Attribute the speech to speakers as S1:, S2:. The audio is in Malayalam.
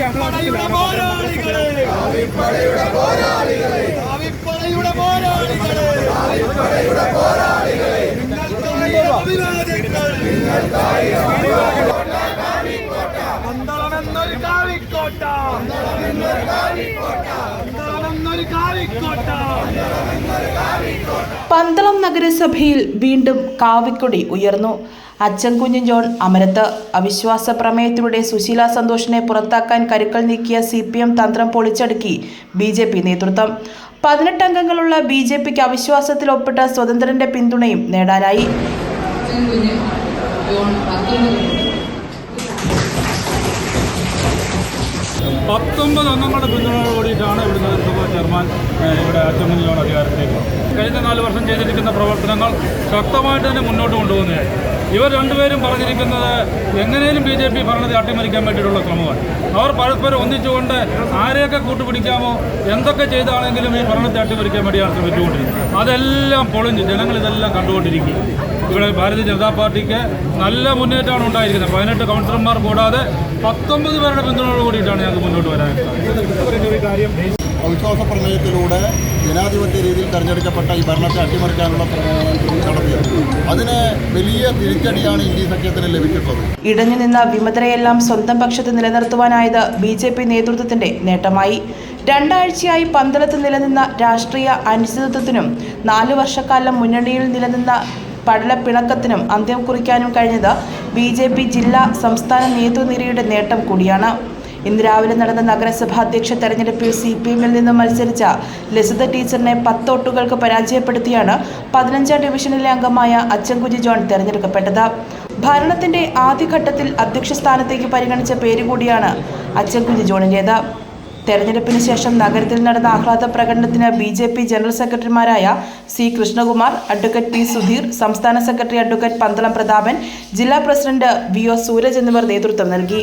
S1: കാവിപ്പടയുടെ പോരാളികളെ. നിങ്ങൾക്കായി അഭിവാദ്യങ്ങൾ. പന്തളമെന്നൊരു കാവിക്കോട്ട. പന്തളമെന്നൊരു കാവിക്കോട്ട.
S2: പന്തളം നഗരസഭയിൽ വീണ്ടും കാവിക്കൊടി ഉയർന്നു. അച്ചൻകുഞ്ഞ് ജോൺ അമരത്ത്. അവിശ്വാസ പ്രമേയത്തിലൂടെ സുശീല സന്തോഷിനെ പുറത്താക്കാൻ കരുക്കൾ നീക്കിയ സി പി എം തന്ത്രം പൊളിച്ചടുക്കി ബി ജെ പി നേതൃത്വം. പതിനെട്ട് അംഗങ്ങളുള്ള ബി ജെ പിക്ക് അവിശ്വാസത്തിൽ ഒപ്പിട്ട സ്വതന്ത്രന്റെ പിന്തുണയും നേടാനായി.
S3: അച്ഛൻ പത്തൊമ്പത്
S4: അംഗങ്ങളുടെ പിന്തുണയോട് കൂടിയിട്ടാണ് ഇവിടുന്ന് നഗരസഭാ ചെയർമാൻ ഇവിടെ ജോൺ അധികാരത്തിലേക്ക്. കഴിഞ്ഞ നാല് വർഷം ചെയ്തിരിക്കുന്ന പ്രവർത്തനങ്ങൾ ശക്തമായിട്ട് തന്നെ മുന്നോട്ട് കൊണ്ടുപോകുന്നതാണ് ഇവർ രണ്ടുപേരും പറഞ്ഞിരിക്കുന്നത് എങ്ങനെയും ബി ജെ പി ഭരണത്തെ അട്ടിമറിക്കാൻ വേണ്ടിയിട്ടുള്ള ശ്രമമാണ്. അവർ പരസ്പരം ഒന്നിച്ചുകൊണ്ട് ആരെയൊക്കെ കൂട്ടുപിടിക്കാമോ എന്തൊക്കെ ചെയ്താണെങ്കിലും ഈ ഭരണത്തെ അട്ടിമറിക്കാൻ വേണ്ടിയാണ് ശ്രമിച്ചുകൊണ്ടിരിക്കുന്നത്. അതെല്ലാം പൊളിഞ്ഞ് ജനങ്ങൾ ഇതെല്ലാം കണ്ടുകൊണ്ടിരിക്കും ഇവിടെ ഭാരതീയ ജനതാ പാർട്ടിക്ക് നല്ല മുന്നേറ്റമാണ് ഉണ്ടായിരിക്കുന്നത്. പതിനെട്ട് കൗൺസിലർമാർ കൂടാതെ പത്തൊമ്പത് പേരുടെ പിന്തുണയോട് കൂടിയിട്ടാണ് ഞങ്ങൾക്ക് മുന്നോട്ട് വരാൻ
S5: അവിശ്വാസ പ്രമേയത്തിലൂടെ ജനാധിപത്യ രീതിയിൽ തെരഞ്ഞെടുക്കപ്പെട്ട ഈ ഭരണത്തെ അട്ടിമറിക്കാനുള്ള നടത്തിയത്. അതിന് വലിയ തിരിച്ചടിയാണ് ഇന്ത്യ സഖ്യത്തിന് ലഭിച്ചിട്ടുള്ളത്.
S2: ഇടഞ്ഞു നിന്ന വിമതരെയെല്ലാം സ്വന്തം പക്ഷത്ത് നിലനിർത്തുവാനായത് ബി ജെ പി നേതൃത്വത്തിന്റെ നേട്ടമായി. രണ്ടാഴ്ചയായി പന്തളത്ത് നിലനിന്ന രാഷ്ട്രീയ അനിശ്ചിതത്വത്തിനും നാലു വർഷക്കാലം മുന്നണിയിൽ നിലനിന്ന പടലപ്പിണക്കത്തിനും അന്ത്യം കുറിക്കാനും കഴിഞ്ഞത് ബി ജെ പി ജില്ലാ സംസ്ഥാന നേതൃനിരയുടെ നേട്ടം കൂടിയാണ്. ഇന്ന് രാവിലെ നടന്ന നഗരസഭാ അധ്യക്ഷ തെരഞ്ഞെടുപ്പിൽ സി പി എമ്മിൽ നിന്നും മത്സരിച്ച ലസിത ടീച്ചറിനെ പത്തോട്ടുകൾക്ക് പരാജയപ്പെടുത്തിയാണ് പതിനഞ്ചാം ഡിവിഷനിലെ അംഗമായ അച്ചൻകുജി ജോൺ തെരഞ്ഞെടുക്കപ്പെട്ടത്. ഭരണത്തിന്റെ ആദ്യഘട്ടത്തിൽ അധ്യക്ഷ സ്ഥാനത്തേക്ക് പരിഗണിച്ച പേര് കൂടിയാണ് അച്ചൻകുജി ജോണിന്റേത് തെരഞ്ഞെടുപ്പിന് ശേഷം നഗരത്തിൽ നടന്ന ആഹ്ലാദ പ്രകടനത്തിന് ബി ജെ പി ജനറൽ സെക്രട്ടറിമാരായ C Krishnakumar advocate P Sudheer സംസ്ഥാന സെക്രട്ടറി അഡ്വക്കേറ്റ് പന്തളം പ്രതാപൻ ജില്ലാ പ്രസിഡന്റ് വി ഒ സൂരജ് എന്നിവർ നേതൃത്വം നൽകി.